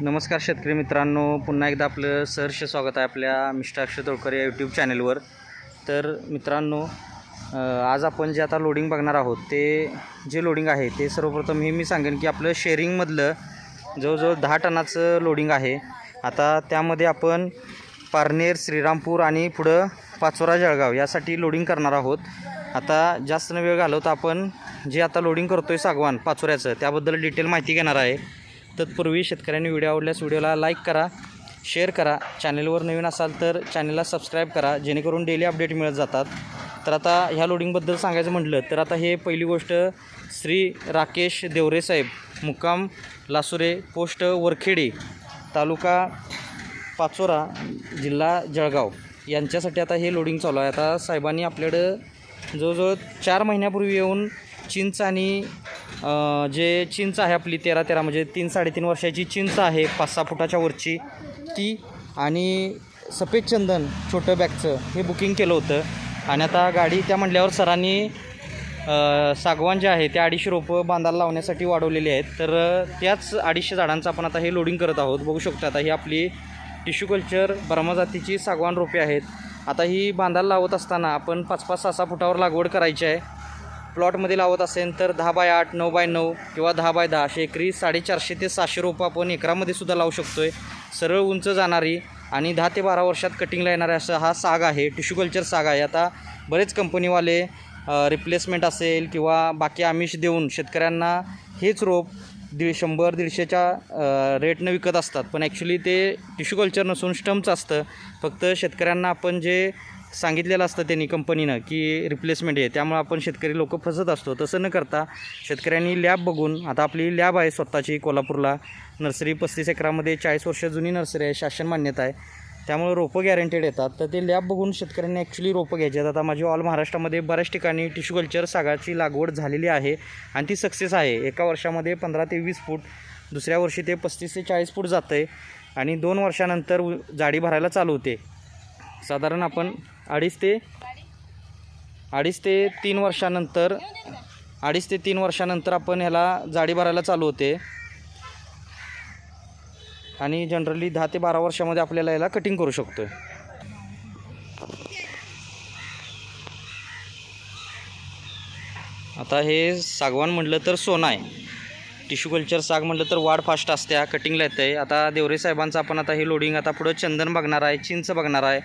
नमस्कार शेतकरी मित्रांनो पुन्हा एकदा आपलं सहर्ष स्वागत आहे आपल्या मिस्टर अक्षय तोडकर या यूट्यूब चॅनलवर तर मित्रांनो आज आपण जे आता लोडिंग बघणार आहोत ते जे लोडिंग आहे ते सर्वप्रथम हे मी सांगेन की आपलं शेअरिंगमधलं जवळजवळ दहा टनाचं लोडिंग आहे. आता त्यामध्ये आपण पारनेर श्रीरामपूर आणि पुढं पाचोरा जळगाव यासाठी लोडिंग करणार आहोत. आता जास्त न वेळ घालवता आपण जे आता लोडिंग करतो आहे सागवान पाचोऱ्याचं त्याबद्दल डिटेल माहिती घेणार आहे. तत्पूर्वी शेतकऱ्यांनी व्हिडिओ आवडल्यास व्हिडिओला लाईक करा शेअर करा. चॅनलवर नवीन असाल तर चॅनेलला सबस्क्राईब करा जेणेकरून डेली अपडेट मिळत जातात. तर आता ह्या लोडिंगबद्दल सांगायचं म्हटलं तर आता हे पहिली गोष्ट श्री राकेश देवरे साहेब मुक्काम लासुरे पोस्ट वरखेडी तालुका पाचोरा जिल्हा जळगाव यांच्यासाठी आता हे लोडिंग चालू आहे. आता साहेबांनी आपल्याकडं जवळजवळ चार महिन्यापूर्वी येऊन चिंच आणि जे चिंच आहे आपली तेरा तेरा म्हणजे तीन साडेतीन वर्षाची चिंच आहे पाच सहा फुटाच्या वरची ती. आणि सफेद चंदन छोटं बॅगचं हे बुकिंग केलं होतं. आणि आता गाडी त्या म्हटल्यावर सरांनी सागवान जे आहे ते अडीचशे रोपं बांधायला लावण्यासाठी वाढवलेली आहेत. तर त्याच अडीचशे झाडांचं आपण आता हे लोडिंग करत आहोत. बघू शकतो आता ही आपली टिश्यू कल्चर ब्रह्मा जातीची सागवान रोपे आहेत. आता ही बांधायला लावत असताना आपण पाच पाच सहा सहा फुटावर लागवड करायची आहे. प्लॉटमध्ये लावत असेल तर दहा बाय आठ नऊ बाय नऊ किंवा दहा बाय दहा असे एकरी साडेचारशे ते सहाशे रोपं आपण एकरामध्ये सुद्धा लावू शकतो आहे सरळ उंच जाणारी आणि दहा ते बारा वर्षात कटिंगला येणारा असा हा साग आहे टिश्यू कल्चर साग आहे. आता बरेच कंपनीवाले रिप्लेसमेंट असेल किंवा बाकी आमिष देऊन शेतकऱ्यांना हेच रोप दीड शंभर दीडशेच्या रेटनं विकत असतात. पण ॲक्च्युली ते टिश्यू कल्चर नसून स्टम्पचं असतं. फक्त शेतकऱ्यांना आपण जे सांगितलेलं असतं त्यांनी कंपनीनं की रिप्लेसमेंट आहे. त्यामुळे आपण शेतकरी लोक फसत असतो. तसं न करता शेतकऱ्यांनी लॅब बघून आता आपली लॅब आहे स्वतःची कोल्हापूरला. नर्सरी पस्तीस एकरामध्ये चाळीस वर्ष जुनी नर्सरी आहे शासन मान्यता आहे. त्यामुळे रोपं गॅरंटेड येतात. तर ते लॅब बघून शेतकऱ्यांनी ॲक्च्युली रोपं घ्यायची आहेत. आता माझी ऑल महाराष्ट्रामध्ये बऱ्याच ठिकाणी टिश्यू कल्चर सागाची लागवड झालेली आहे आणि ती सक्सेस आहे. एका वर्षामध्ये पंधरा ते वीस फूट दुसऱ्या वर्षी ते पस्तीस ते चाळीस फूट जातं आहे आणि दोन वर्षानंतर उ- जाडी भरायला चालू होते. साधारण आपण अडीच ते अडीच ते तीन वर्षानंतर अडीच ते तीन वर्षानंतर आपण ह्याला जाडी भरायला चालू होते. आणि जनरली दहा ते बारा वर्षामध्ये आपल्याला याला कटिंग करू शकतो आता हे सागवान म्हटलं तर सोनं आहे. टिश्यू कल्चर साग म्हटलं तर वाढ फास्ट असते कटिंगला येते आता देवरे साहेबांचं आपण आता हे लोडिंग आता पुढं चंदन बघणार आहे चिंच बघणार आहे.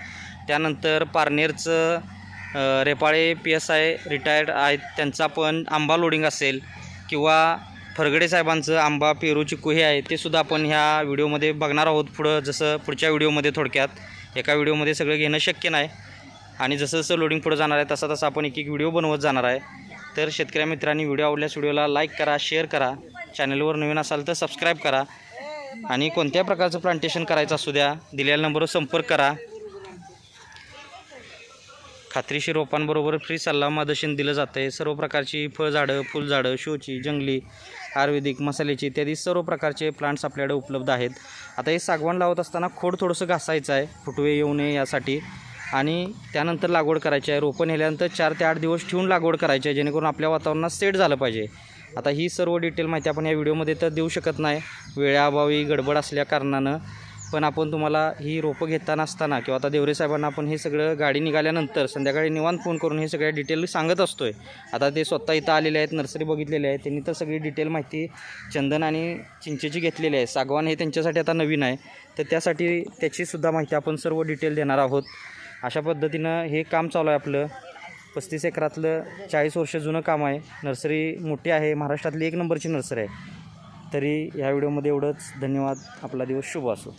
त्यानंतर पारनेरचं Repale P S I retired आहेत. त्यांचा पण आंबा लोडिंग असेल किंवा फरगडे साहेबांचं आंबा पेरू चिकू हे आहे ते सुद्धा आपण ह्या व्हिडिओमध्ये बघणार आहोत पुढं जसं पुढच्या व्हिडिओमध्ये थोडक्यात. एका व्हिडिओमध्ये सगळं घेणं शक्य नाही. आणि जसं जसं लोडिंग पुढं जाणार आहे तसा तसा आपण एक एक व्हिडिओ बनवत जाणार आहे. तर शेतकऱ्या मित्रांनी व्हिडिओ आवडल्यास व्हिडिओला लाईक करा शेअर करा. चॅनलवर नवीन असाल तर सबस्क्राईब करा. आणि कोणत्या प्रकारचं प्लांटेशन करायचं असू द्या दिलेल्या नंबरवर संपर्क करा. खात्रीशीर रोपांबरोबर फ्री सल्ला मार्गदर्शन दिलं जातं आहे सर्व प्रकारची फळझाडं फुलझाडं शोची जंगली आयुर्वेदिक मसाल्याची इत्यादी सर्व प्रकारचे प्लांट्स आपल्याकडे उपलब्ध आहेत. आता हे सागवान लावत असताना खोड थोडंसं घासायचं आहे फुटवे येऊ नये यासाठी. आणि त्यानंतर लागवड करायची आहे. रोपं नेल्यानंतर चार ते आठ दिवस ठेवून लागवड करायची आहे जेणेकरून आपल्या वातावरणात सेट झालं पाहिजे. आता ही सर्व डिटेल माहिती आपण या व्हिडिओमध्ये तर देऊ शकत नाही. वेळाअभावी गडबड असल्या कारणानं पण आपण तुम्हाला ही रोपं घेताना असताना किंवा आता देवरे साहेबांना आपण हे सगळं गाडी निघाल्यानंतर संध्याकाळी निवांत फोन करून हे सगळ्या डिटेल सांगत असतोय. आता ते स्वतः इथं आलेले आहेत नर्सरी बघितलेले आहेत. त्यांनी तर सगळी डिटेल माहिती चंदन आणि चिंचेची घेतलेली आहे. सागवान हे त्यांच्यासाठी आता नवीन आहे. तर त्यासाठी त्याचीसुद्धा माहिती आपण सर्व डिटेल देणार आहोत. अशा पद्धतीनं हे काम चालू आहे आपलं. पस्तीस एकरातलं चाळीस वर्ष जुनं काम आहे. नर्सरी मोठी आहे. महाराष्ट्रातली एक नंबरची नर्सरी आहे. तरी ह्या व्हिडिओमध्ये एवढंच. धन्यवाद. आपला दिवस शुभ असो.